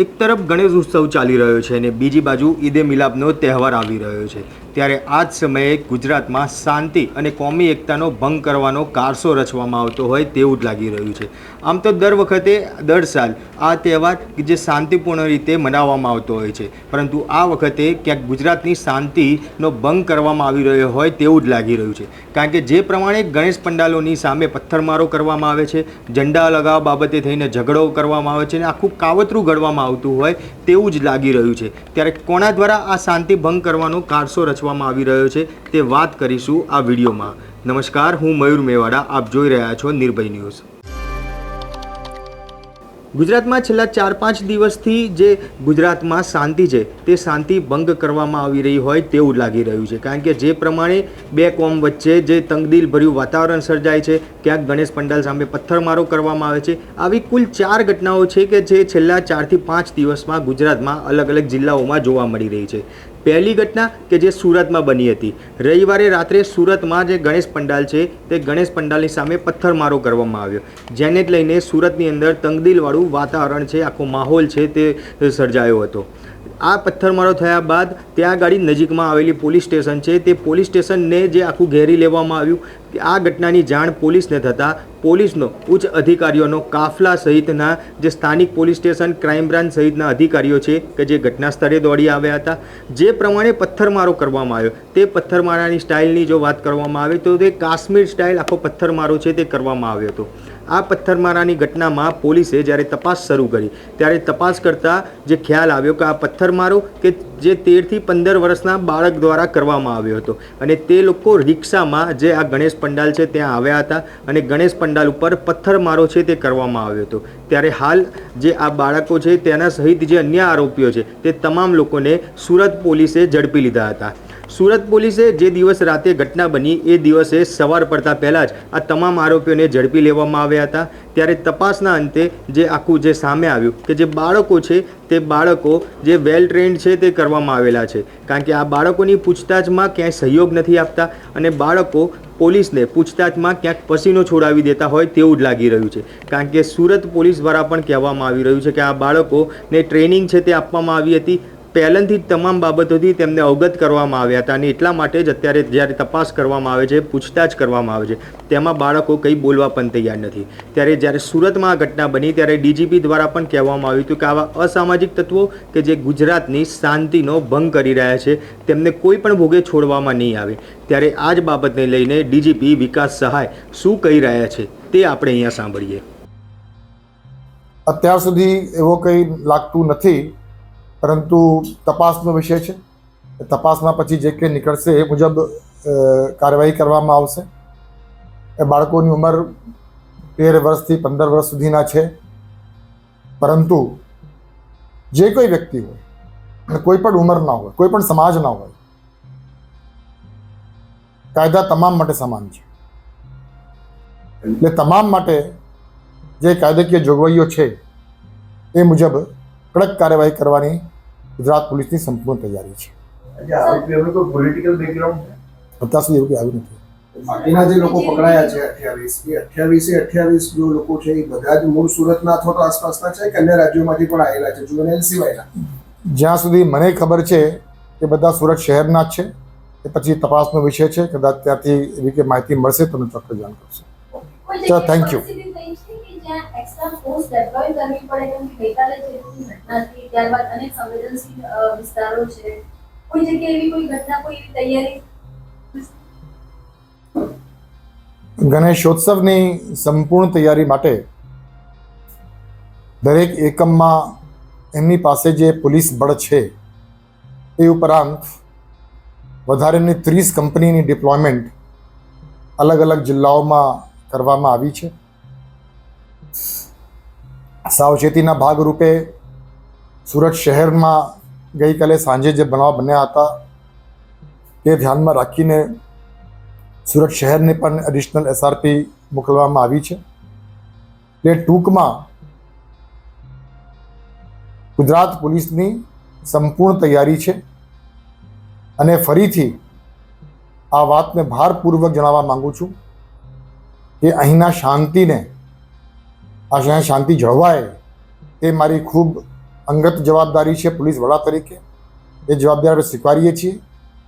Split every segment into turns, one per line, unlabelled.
એક તરફ ગણેશ ઉત્સવ ચાલી રહ્યો છે અને બીજી બાજુ ઈદે મિલાપનો તહેવાર આવી રહ્યો છે. ત્યારે આ જ સમયે ગુજરાતમાં શાંતિ અને કોમી એકતાનો ભંગ કરવાનો કારસો રચવામાં આવતો હોય તેવું જ લાગી રહ્યું છે. આમ તો દર વખતે, દર સાલ આ તહેવાર કે જે શાંતિપૂર્ણ રીતે મનાવવામાં આવતો હોય છે. પરંતુ આ વખતે ક્યાંક ગુજરાતની શાંતિનો ભંગ કરવામાં આવી રહ્યો હોય તેવું જ લાગી રહ્યું છે. કારણ કે જે પ્રમાણે ગણેશ પંડાલોની સામે પથ્થરમારો કરવામાં આવે છે, ઝંડા લગાવવા બાબતે થઈને ઝઘડો કરવામાં આવે છે અને આખું કાવતરું ઘડવામાં આવતું હોય તેવું જ લાગી રહ્યું છે. ત્યારે કોના દ્વારા આ શાંતિ ભંગ કરવાનો કારસો રચવામાં આવી રહ્યો છે તે વાત કરીશું આ વિડીયોમાં. નમસ્કાર, હું મયુર મેવાડા, આપ જોઈ રહ્યા છો નિર્ભય ન્યૂઝ. ગુજરાતમાં છેલ્લા ચાર પાંચ દિવસથી જે ગુજરાતમાં શાંતિ છે, તે શાંતિ ભંગ કરવામાં આવી રહી હોય તેવું લાગી રહ્યું છે. કારણ કે જે પ્રમાણે બે કોમ વચ્ચે જે તંગદિલ ભર્યું વાતાવરણ સર્જાય છે, ક્યાંક ગણેશ પંડાલ સામે પથ્થરમારો કરવામાં આવે છે, આવી કુલ ચાર ઘટનાઓ છે કે જે છેલ્લા ચારથી પાંચ દિવસમાં ગુજરાતમાં અલગ અલગ જિલ્લાઓમાં જોવા મળી રહી છે. પહેલી ઘટના કે જે સુરતમાં બની હતી. રવિવારે રાત્રે સુરતમાં જે ગણેશ પંડાલ છે, તે ગણેશ પંડાલની સામે પથ્થરમારો કરવામાં આવ્યો. જેને લઈને સુરતની અંદર તંગદિલવાળું વાતાવરણ છે, આખો માહોલ છે, તે સર્જાયો હતો. આ પથ્થરમારો થયા બાદ ત્યાં ગાડી નજીકમાં આવેલી પોલીસ સ્ટેશન છે. તે પોલીસ સ્ટેશનને જે આખું ઘેરી લેવામાં આવ્યું આ ઘટનાની જાણ પોલીસને થતાં પોલીસનો ઉચ્ચ અધિકારીઓનો કાફલા સહિતના જે સ્થાનિક પોલીસ સ્ટેશન, ક્રાઇમ બ્રાન્ચ સહિતના અધિકારીઓ છે કે જે ઘટના સ્થળે દોડી આવ્યા હતા, જે પ્રમાણે પથ્થરમારો કરવામાં આવ્યો. તે પથ્થરમારાની સ્ટાઇલની જો વાત કરવામાં આવે તો તે કાશ્મીર સ્ટાઇલ આખો પથ્થરમારો છે તે કરવામાં આવ્યો હતો. આ પથ્થરમારાની ઘટનામાં પોલીસે જ્યારે તપાસ શરૂ કરી, ત્યારે તપાસ કરતાં જે ખ્યાલ આવ્યો કે આ પથ્થરમારો કે જે તેરથી પંદર વર્ષના બાળક દ્વારા કરવામાં આવ્યો હતો અને તે લોકો રિક્ષામાં જે આ ગણેશ પંડાલ છે ત્યાં આવ્યા હતા અને ગણેશ પંડાલ ઉપર પથ્થરમારો છે તે કરવામાં આવ્યો હતો. ત્યારે હાલ જે આ બાળકો છે તેના સહિત જે અન્ય આરોપીઓ છે તે તમામ લોકોને સુરત પોલીસે ઝડપી લીધા હતા. સુરત પોલીસે જે દિવસ રાતે ઘટના બની એ દિવસે સવાર પડતા પહેલાં જ આ તમામ આરોપીઓને ઝડપી લેવામાં આવ્યા હતા. ત્યારે તપાસના અંતે જે આખું જે સામે આવ્યું કે જે બાળકો છે તે બાળકો જે વેલ ટ્રેન્ડ છે તે કરવામાં આવેલા છે. કારણ કે આ બાળકોની પૂછતાછમાં ક્યાંય સહયોગ નથી આપતા અને બાળકો પોલીસને પૂછતાછમાં ક્યાંક પસીનો છોડાવી દેતા હોય તેવું જ લાગી રહ્યું છે. કારણ કે સુરત પોલીસ દ્વારા પણ કહેવામાં આવી રહ્યું છે કે આ બાળકોને ટ્રેનિંગ છે તે આપવામાં આવી હતી. પહેલાંથી જ તમામ બાબતોથી તેમને અવગત કરવામાં આવ્યા હતા અને એટલા માટે જ અત્યારે જ્યારે તપાસ કરવામાં આવે છે, પૂછતાછ કરવામાં આવે છે, તેમાં બાળકો કંઈ બોલવા પણ તૈયાર નથી. ત્યારે જ્યારે સુરતમાં આ ઘટના બની, ત્યારે ડીજીપી દ્વારા પણ કહેવામાં આવ્યું હતું કે આવા અસામાજિક તત્વો કે જે ગુજરાતની શાંતિનો ભંગ કરી રહ્યા છે, તેમને કોઈ પણ ભોગે છોડવામાં નહીં આવે. ત્યારે આ જ બાબતને લઈને ડીજીપી વિકાસ સહાય શું કહી રહ્યા છે, તે આપણે અહીંયા સાંભળીએ.
અત્યાર સુધી એવો કંઈ લાગતું નથી. પરંતુ તપાસનો વિષય છે. તપાસના પછી જે કંઈ નીકળશે એ મુજબ કાર્યવાહી કરવામાં આવશે. એ બાળકોની ઉંમર તેર વર્ષથી પંદર વર્ષ સુધીના છે. પરંતુ જે કોઈ વ્યક્તિ હોય, કોઈ પણ ઉંમરના હોય, કોઈ પણ સમાજના હોય, કાયદા તમામ માટે સમાન છે. એટલે તમામ માટે જે કાયદાકીય જોગવાઈઓ છે, એ મુજબ કડક કાર્યવાહી કરવાની ગુજરાત પોલીસની સંપૂર્ણ તૈયારી છે. અત્યાર સુધી એવું કંઈ આવ્યું નથી.
બાકીના જે લોકો પકડાયા છે અઠ્યાવીસ એ અઠ્યાવીસે અઠ્યાવીસ જો લોકો છે એ બધા જ મૂળ સુરતના અથવા તો આસપાસના છે કે અન્ય રાજ્યોમાંથી પણ આવેલા છે? જુવેનાઇલ સિવાયના
જ્યાં સુધી મને ખબર છે એ બધા સુરત શહેરના જ છે એ પછી તપાસનો વિષય છે કદાચ ત્યાંથી એવી કે માહિતી મળશે તો હું ચોક્કસ જાણ કરશો.
ચલો
થેન્ક thank
જ્યાં એક્સ્ટ્રા ફોર્સ ડેપ્લોય કરવી પડે કેમ ગઈકાલે જે ઘટના ત્યારબાદ અનેક સંવેદનશીલ વિસ્તારો છે. કોઈ જગ્યાએ એવી કોઈ ઘટના, કોઈ એવી તૈયારી?
ગણેશોત્સવની સંપૂર્ણ તૈયારી માટે દરેક એકમમાં એમની પાસે જે પોલીસ બળ છે, એ ઉપરાંત વધારેની ત્રીસ કંપનીની ડિપ્લોયમેન્ટ અલગ અલગ જિલ્લાઓમાં કરવામાં આવી છે. સાવચેતીના ભાગરૂપે સુરત શહેરમાં ગઈકાલે સાંજે જે બનાવ બન્યા હતા, તે ધ્યાનમાં રાખીને સુરત શહેરને પણ એડિશનલ એસઆરપી મોકલવામાં આવી છે. તે ટૂંકમાં ગુજરાત પોલીસની સંપૂર્ણ તૈયારી છે અને ફરીથી આ વાતને ભારપૂર્વક જણાવવા માગું છું કે અહીંના શાંતિને આ જ્યાં શાંતિ જળવાય એ મારી ખૂબ અંગત જવાબદારી છે પોલીસ વડા તરીકે. એ જવાબદારી સ્વીકારીએ છીએ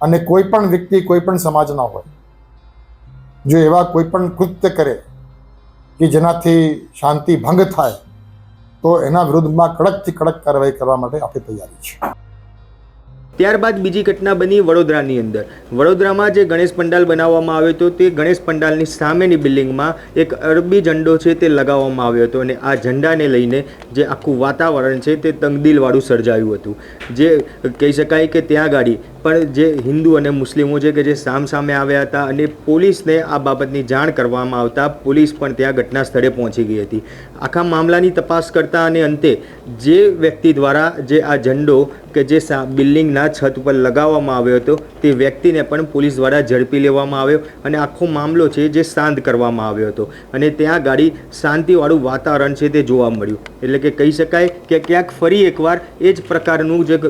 અને કોઈ પણ વ્યક્તિ કોઈ પણ સમાજના હોય, જો એવા કોઈ પણ કૃત્ય કરે કે જેનાથી શાંતિ ભંગ થાય, તો એના વિરુદ્ધમાં કડકથી કડક કાર્યવાહી કરવા માટે આપણી તૈયારી છે
ત્યારબાદ બીજી ઘટના બની વડોદરાની અંદર. વડોદરામાં જે ગણેશ પંડાલ બનાવવામાં આવ્યો હતો, તે ગણેશ પંડાલની સામેની બિલ્ડિંગમાં એક અરબી ઝંડો છે તે લગાવવામાં આવ્યો હતો અને આ ઝંડાને લઈને જે આખું વાતાવરણ છે તે તંગદિલવાળું સર્જાયું હતું. જે કહી શકાય કે ત્યાં ગાડી પણ જે હિન્દુ અને મુસ્લિમો છે કે જે સામ સામે આવ્યા હતા અને પોલીસને આ બાબતની જાણ કરવામાં આવતા પોલીસ પણ ત્યાં ઘટના સ્થળે પહોંચી ગઈ હતી. આખા મામલાની તપાસ કરતા અને અંતે જે વ્યક્તિ દ્વારા જે આ ઝંડો કે જે સા, બિલ્ડિંગના છત ઉપર લગાવવામાં આવ્યો હતો તે વ્યક્તિને પણ પોલીસ દ્વારા ઝડપી લેવામાં આવ્યો અને આખો મામલો છે જે શાંત કરવામાં આવ્યો હતો. અને ત્યાં ગાડી શાંતિવાળું વાતાવરણ છે તે જોવા મળ્યું. એટલે કે કહી શકાય કે ક્યાંક ફરી એકવાર એ જ પ્રકારનું જે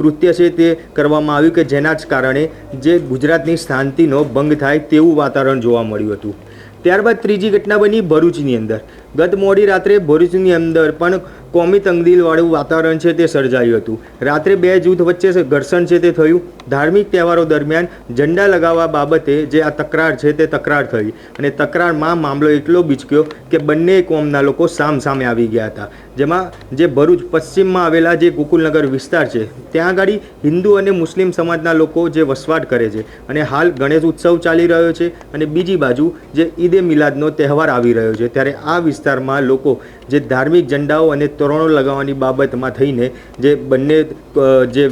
કૃત્ય છે તે કરવામાં આવ્યું. કે જેના જ કારણે જે ગુજરાતની શાંતિનો ભંગ થાય તેવું વાતાવરણ જોવા મળ્યું હતું. ત્યારબાદ ત્રીજી ઘટના બની ભરૂચની અંદર. ગત મોડી રાત્રે ભરૂચની અંદર પણ કોમી તંગદીલવાળું વાતાવરણ છે તે સર્જાયું હતું. રાત્રે બે જૂથ વચ્ચે ઘર્ષણ છે તે થયું. ધાર્મિક તહેવારો દરમિયાન ઝંડા લગાવવા બાબતે જે આ તકરાર છે તે તકરાર થઈ અને તકરારમાં મામલો એટલો બીચક્યો કે બંને કોમના લોકો સામ સામે આવી ગયા હતા. જેમાં જે ભરૂચ પશ્ચિમમાં આવેલા જે ગોકુલનગર વિસ્તાર છે, ત્યાં આગળ હિન્દુ અને મુસ્લિમ સમાજના લોકો જે વસવાટ કરે છે અને હાલ ગણેશ ઉત્સવ ચાલી રહ્યો છે અને બીજી બાજુ જે ઈદે મિલાદનો તહેવાર આવી રહ્યો છે, ત્યારે આ વિસ્તારમાં લોકો જે ધાર્મિક ઝંડાઓ અને તોરણો લગાવવાની બાબતમાં થઈને જે બંને જે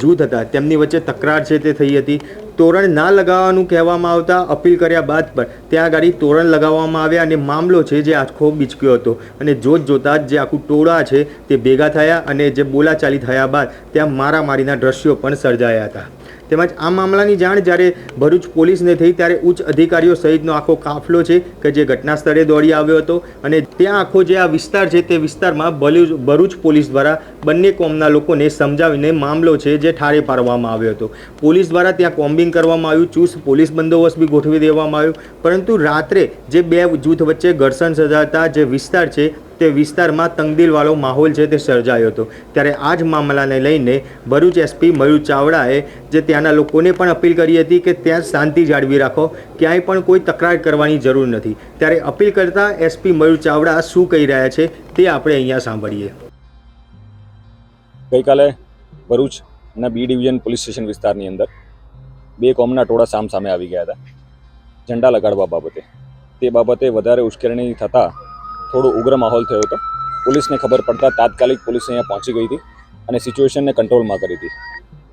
જૂથ હતા, તેમની વચ્ચે તકરાર છે તે થઈ હતી. તોરણ ના લગાવવાનું કહેવામાં આવતા અપીલ કર્યા બાદ પણ ત્યાં આગળ તોરણ લગાવવામાં આવ્યા અને મામલો છે જે આખો બીચક્યો હતો. અને જોત જોતા જ જે આખું ટોળા છે તે ભેગા થયા અને જે બોલાચાલી થયા બાદ ત્યાં મારામારીના દ્રશ્યો પણ સર્જાયા હતા. તેમજ આ મામલાની જાણ જ્યારે ભરૂચ પોલીસને થઈ ત્યારે ઉચ્ચ અધિકારીઓ સહિતનો આખો કાફલો છે કે જે ઘટના સ્થળે દોડી આવ્યો હતો અને ત્યાં આખો જે આ વિસ્તાર છે તે વિસ્તારમાં ભરૂચ ભરૂચ પોલીસ દ્વારા બંને કોમના લોકોને સમજાવીને મામલો છે જે ઠારે પાડવામાં આવ્યો હતો. પોલીસ દ્વારા ત્યાં કોમ્બિંગ કરવામાં આવ્યું, ચુસ્ત પોલીસ બંદોબસ્ત બી ગોઠવી દેવામાં આવ્યો. પરંતુ રાત્રે જે બે જૂથ વચ્ચે ઘર્ષણ સર્જાતા જે વિસ્તાર છે તે વિસ્તારમાં તંગદિલવાળો માહોલ છે તે સર્જાયો હતો. ત્યારે આ જ મામલાને લઈને ભરૂચ એસપી મયુર ચાવડાએ જે ત્યાંના લોકોને પણ અપીલ કરી હતી કે ત્યાં શાંતિ જાળવી રાખો, ક્યાંય પણ કોઈ તકરાર કરવાની જરૂર નથી. ત્યારે અપીલ કરતા એસપી મયુર ચાવડા શું કહી રહ્યા છે તે આપણે અહીંયા સાંભળીએ.
ગઈકાલે ભરૂચ અને બી ડિવિઝન પોલીસ સ્ટેશન વિસ્તારની અંદર બે કોમના ટોળા સામ સામે આવી ગયા હતા. ઝંડા લગાડવા બાબતે. તે બાબતે વધારે ઉશ્કેરણી થતાં થોડો ઉગ્ર માહોલ થયો હતો. પોલીસને ખબર પડતા તાત્કાલિક પોલીસ અહીંયા પહોંચી ગઈ હતી અને સિચ્યુએશનને કંટ્રોલમાં કરી હતી.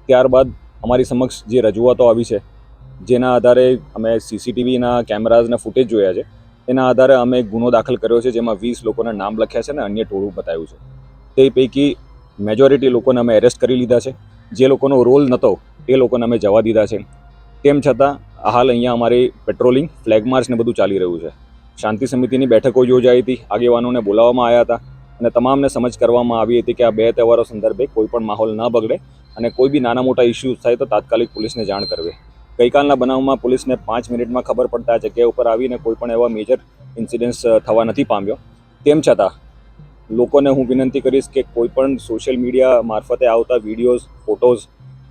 ત્યારબાદ અમારી સમક્ષ જે રજૂઆતો આવી છે, જેના આધારે અમે સીસીટીવીના કેમેરાઝના ફૂટેજ જોયા છે, એના આધારે અમે ગુનો દાખલ કર્યો છે, જેમાં વીસ લોકોના નામ લખ્યા છે અને અન્ય ટોળું બતાવ્યું છે. તે પૈકી મેજોરિટી લોકોને અમે એરેસ્ટ કરી લીધા છે. જે લોકોનો રોલ નહોતો એ લોકોને અમે જવા દીધા છે. તેમ છતાં હાલ અહીંયા અમારી પેટ્રોલિંગ ફ્લેગ માર્ચ ને બધું ચાલી રહ્યું છે. શાંતિ સમિતિની બેઠકો યોજાઈ હતી. આગેવાનોને બોલાવવામાં આવ્યા હતા અને તમામને સમજ કરવામાં આવી હતી કે આ બે તહેવારો સંદર્ભે કોઈ પણ માહોલ ન બગડે અને કોઈ બી નાના મોટા ઇસ્યુઝ થાય તો તાત્કાલિક પોલીસને જાણ કરવી. ગઈકાલના બનાવમાં પોલીસને પાંચ મિનિટમાં ખબર પડતા આ જગ્યા ઉપર આવીને કોઈ પણ એવા મેજર ઇન્સિડન્ટ્સ થવા નથી પામ્યો. તેમ છતાં, લોકોને હું વિનંતી કરીશ કે કોઈ પણ સોશિયલ મીડિયા મારફતે આવતા વિડીયોઝ ફોટોઝ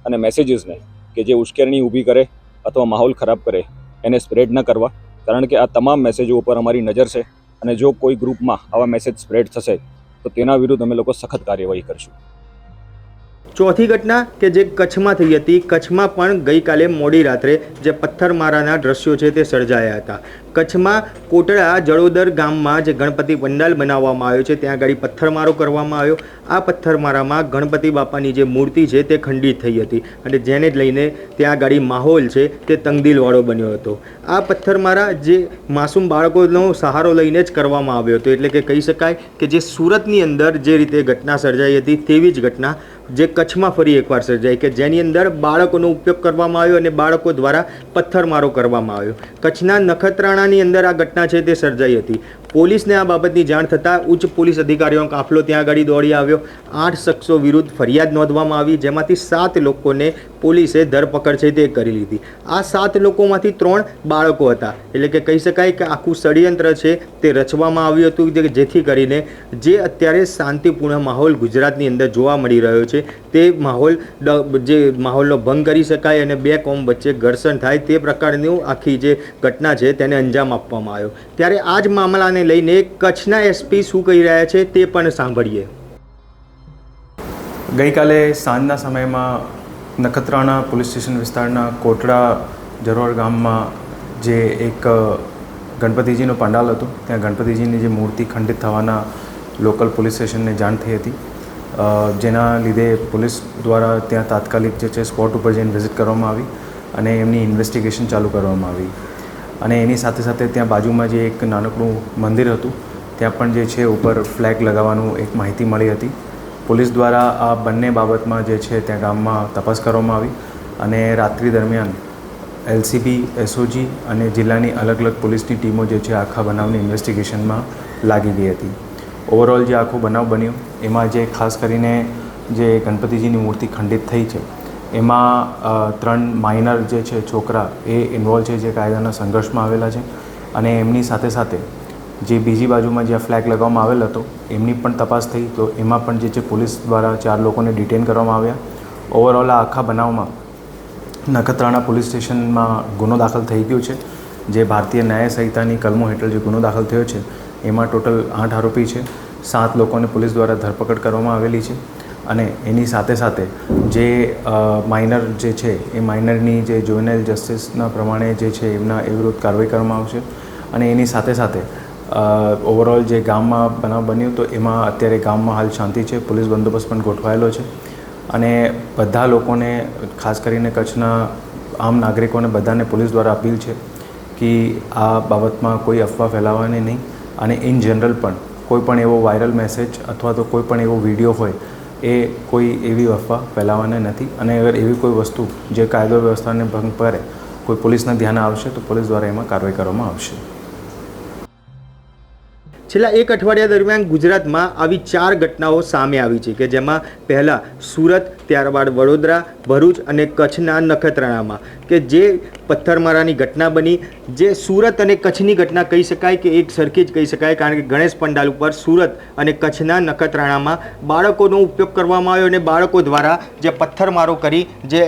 અને મેસેજીસને કે જે ઉશ્કેરણી ઊભી કરે અથવા માહોલ ખરાબ કરે, એને સ્પ્રેડ ન કરવા. કારણ કે આ તમામ મેસેજો ઉપર અમારી નજર છે અને જો કોઈ ગ્રુપમાં આવા મેસેજ સ્પ્રેડ થશે, તો તેના વિરુદ્ધ અમે લોકો સખત કાર્યવાહી કરશું.
ચોથી ઘટના કે જે કચ્છમાં થઈ હતી, કચ્છમાં પણ ગઈકાલે મોડી રાત્રે જે પથ્થરમારાના દ્રશ્યો છે તે સર્જાયા હતા. કચ્છમાં કોટડા જડોદર ગામમાં જે ગણપતિ પંડાલ બનાવવામાં આવ્યો છે, ત્યાં આગળ પથ્થરમારો કરવામાં આવ્યો. આ પથ્થરમારામાં ગણપતિ બાપાની જે મૂર્તિ છે, તે ખંડિત થઈ હતી અને જેને જ લઈને ત્યાં આગળ માહોલ છે, તે તંગદિલવાળો બન્યો હતો. આ પથ્થરમારા જે માસૂમ બાળકોનો સહારો લઈને જ કરવામાં આવ્યો હતો. એટલે કે કહી શકાય કે જે સુરતની અંદર જે રીતે ઘટના સર્જાઈ હતી, તેવી જ ઘટના જે કચ્છમાં ફરી એકવાર સર્જાઈ કે જેની અંદર બાળકોનો ઉપયોગ કરવામાં આવ્યો અને બાળકો દ્વારા પથ્થરમારો કરવામાં આવ્યો. કચ્છના નખત્રાણાની અંદર આ ઘટના છે તે સર્જાઈ હતી. પોલીસને આ બાબતની જાણ થતાં ઉચ્ચ પોલીસ અધિકારીઓનો કાફલો ત્યાં આગળ દોડી આવ્યો. આઠ શખ્સો વિરુદ્ધ ફરિયાદ નોંધવામાં આવી, જેમાંથી સાત લોકોને પોલીસે ધરપકડ છે તે કરી લીધી. આ સાત લોકોમાંથી ત્રણ બાળકો હતા. એટલે કે કહી શકાય કે આખું ષડયંત્ર છે તે રચવામાં આવ્યું હતું જેથી કરીને જે અત્યારે શાંતિપૂર્ણ માહોલ ગુજરાતની અંદર જોવા મળી રહ્યો છે, તે માહોલ જે માહોલનો ભંગ કરી શકાય અને બે કોમ વચ્ચે ઘર્ષણ થાય તે પ્રકારનું આખી જે ઘટના છે તેને અંજામ આપવામાં આવ્યો. ત્યારે આ જ મામલાને લઈને કચ્છના એસપી શું કહી રહ્યા છે તે પણ સાંભળીએ.
ગઈકાલે સાંજના સમયમાં નખત્રાણા પોલીસ સ્ટેશન વિસ્તારના કોટડા જરોર ગામમાં જે એક ગણપતિજીનો પંડાલ હતો, ત્યાં ગણપતિજીની જે મૂર્તિ ખંડિત થવાના લોકલ પોલીસ સ્ટેશનને જાણ થઈ હતી. જેના લીધે પોલીસ દ્વારા ત્યાં તાત્કાલિક જે છે સ્પોટ ઉપર જઈને વિઝિટ કરવામાં આવી અને એમની ઇન્વેસ્ટિગેશન ચાલુ કરવામાં આવી. અને એની સાથે સાથે ત્યાં બાજુમાં જે એક નાનકડું મંદિર હતું, ત્યાં પણ જે છે ઉપર ફ્લેગ લગાવવાનું એક માહિતી મળી હતી. પોલીસ દ્વારા આ બંને બાબતમાં જે છે ત્યાં ગામમાં તપાસ કરવામાં આવી અને રાત્રિ દરમિયાન એલસીબી, એસઓજી અને જિલ્લાની અલગ અલગ પોલીસની ટીમો જે છે આખા બનાવની ઇન્વેસ્ટિગેશનમાં લાગી ગઈ હતી. ઓવરઓલ જે આખો બનાવ બન્યો, એમાં જે ખાસ કરીને જે ગણપતિજીની મૂર્તિ ખંડિત થઈ છે એમાં ત્રણ માઇનર જે છે છોકરા, એ ઇન્વોલ્વ છે, જે કાયદાના સંઘર્ષમાં આવેલા છે. અને એમની સાથે સાથે જે બીજી બાજુમાં જ્યાં ફ્લેગ લગાવવામાં આવેલ હતો, એમની પણ તપાસ થઈ. તો એમાં પણ જે છે પોલીસ દ્વારા ચાર લોકોને ડિટેન કરવામાં આવ્યા. ઓવરઓલ આ આખા બનાવમાં નખત્રાણા પોલીસ સ્ટેશનમાં ગુનો દાખલ થઈ ગયો છે. જે ભારતીય ન્યાય સંહિતાની કલમો હેઠળ જે ગુનો દાખલ થયો છે, એમાં ટોટલ આઠ આરોપી છે. સાત લોકોને પોલીસ દ્વારા ધરપકડ કરવામાં આવેલી છે. અને એની સાથે સાથે જે માઇનર જે છે, એ માઇનરની જે જુવેનાઇલ જસ્ટિસના પ્રમાણે જે છે, એમના એ વિરુદ્ધ કાર્યવાહી કરવામાં આવશે. અને એની સાથે સાથે ઓવરઓલ જે ગામમાં બનાવ બન્યું તો એમાં અત્યારે ગામમાં હાલ શાંતિ છે, પોલીસ બંદોબસ્ત પણ ગોઠવાયેલો છે. અને બધા લોકોને, ખાસ કરીને કચ્છના આમ નાગરિકોને બધાને પોલીસ દ્વારા અપીલ છે કે આ બાબતમાં કોઈ અફવા ફેલાવવાની નહીં. અને ઇન જનરલ પણ, કોઈ પણ એવો વાયરલ મેસેજ અથવા તો કોઈ પણ એવો વીડિયો હોય એ કોઈ એવી અફવા ફેલાવવાની નથી. અને અગર એવી કોઈ વસ્તુ જે કાયદો વ્યવસ્થાને ભંગ કરે, કોઈ પોલીસના ધ્યાન આવશે, તો પોલીસ દ્વારા એમાં કાર્યવાહી કરવામાં આવશે.
છેલ્લા એક અઠવાડિયા દરમિયાન ગુજરાતમાં આવી ચાર ઘટનાઓ સામે આવી છે કે જેમાં પહેલાં સુરત, ત્યારબાદ વડોદરા, ભરૂચ અને કચ્છના નખત્રાણામાં કે જે પથ્થરમારાની ઘટના બની, જે સુરત અને કચ્છની ઘટના કહી શકાય કે એક સરખી જ કહી શકાય, કારણ કે ગણેશ પંડાલ ઉપર સુરત અને કચ્છના નખત્રાણામાં બાળકોનો ઉપયોગ કરવામાં આવ્યો અને બાળકો દ્વારા જે પથ્થરમારો કરી, જે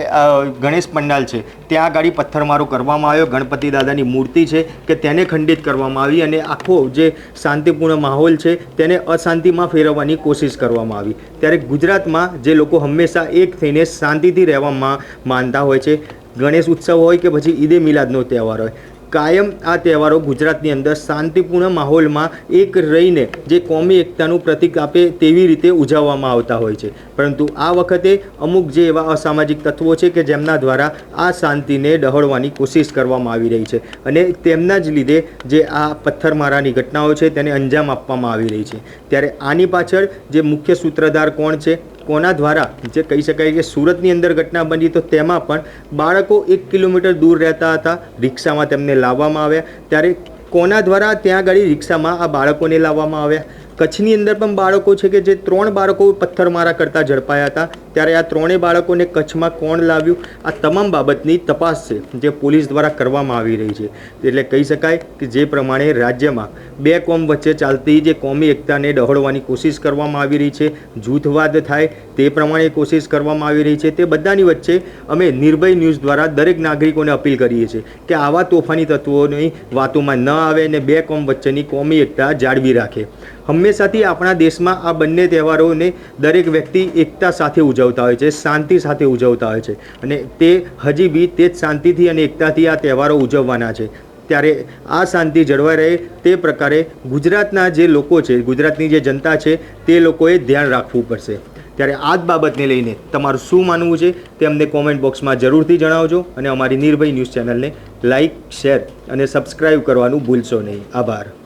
ગણેશ પંડાલ છે, ત્યાં આગળ પથ્થરમારો કરવામાં આવ્યો. ગણપતિ દાદાની મૂર્તિ છે કે તેને ખંડિત કરવામાં આવી અને આખો જે શાંતિપૂર્ણ માહોલ છે તેને અશાંતિમાં ફેરવવાની કોશિશ કરવામાં આવી. ત્યારે ગુજરાતમાં જે લોકો હંમેશા એક થઈને શાંતિથી રહેવામાં માનતા હોય છે ગણેશ ઉત્સવ હોય કે પછી ઈદે મિલાદનો તહેવાર હોય, કાયમ આ તહેવારો ગુજરાતની અંદર શાંતિપૂર્ણ માહોલમાં એક રહીને જે કોમી એકતાનું પ્રતીક આપે તેવી રીતે ઉજવવામાં આવતા હોય છે. પરંતુ આ વખતે અમુક જે એવા અસામાજિક તત્વો છે કે જેમના દ્વારા આ શાંતિને ડહોળવાની કોશિશ કરવામાં આવી રહી છે અને તેમના જ લીધે જે આ પથ્થરમારાની ઘટનાઓ છે તેને અંજામ આપવામાં આવી રહી છે. ત્યારે આની પાછળ જે મુખ્ય સૂત્રધાર કોણ છે? કોના દ્વારા? જે કહી શકાય કે સુરતની અંદર ઘટના બની તો તેમાં પણ બાળકો એક કિલોમીટર દૂર રહેતા હતા. રિક્ષામાં તેમને લાવવામાં આવ્યા. ત્યારે કોના દ્વારા ત્યાં આગળ રિક્ષામાં આ બાળકોને લાવવામાં આવ્યા? કચ્છની અંદર પણ બાળકો છે કે જે ત્રણ બાળકો પથ્થરમારા કરતા ઝડપાયા હતા. ત્યારે આ ત્રણેય બાળકોને કચ્છમાં કોણ લાવ્યું? આ તમામ બાબતની તપાસ છે, જે પોલીસ દ્વારા કરવામાં આવી રહી છે. એટલે કહી શકાય કે જે પ્રમાણે રાજ્યમાં બે કોમ વચ્ચે ચાલતી જે કોમી એકતાને ડહોળવાની કોશિશ કરવામાં આવી રહી છે, જૂથવાદ થાય તે પ્રમાણે કોશિશ કરવામાં આવી રહી છે, તે બધાની વચ્ચે અમે નિર્ભય ન્યૂઝ દ્વારા દરેક નાગરિકોને અપીલ કરીએ છીએ કે આવા તોફાની તત્વોની વાતોમાં ન આવે અને બે કોમ વચ્ચેની કોમી એકતા જાળવી રાખે. હંમેશાથી આપણા દેશમાં આ બંને તહેવારોને દરેક વ્યક્તિ એકતા સાથે ઉજવતા હોય છે, શાંતિ સાથે ઉજવતા હોય છે. અને તે હજી બી તે જ શાંતિથી અને એકતાથી આ તહેવારો ઉજવવાના છે. ત્યારે આ શાંતિ જળવાઈ રહે તે પ્રકારે ગુજરાતના જે લોકો છે, ગુજરાતની જે જનતા છે, તે લોકોએ ધ્યાન રાખવું પડશે. ત્યારે આ જ બાબતને લઈને તમારું શું માનવું છે તે અમને કોમેન્ટ બોક્સમાં જરૂરથી જણાવજો અને અમારી નિર્ભય ન્યૂઝ ચેનલને લાઇક શેર અને સબસ્ક્રાઈબ કરવાનું ભૂલશો નહીં. આભાર.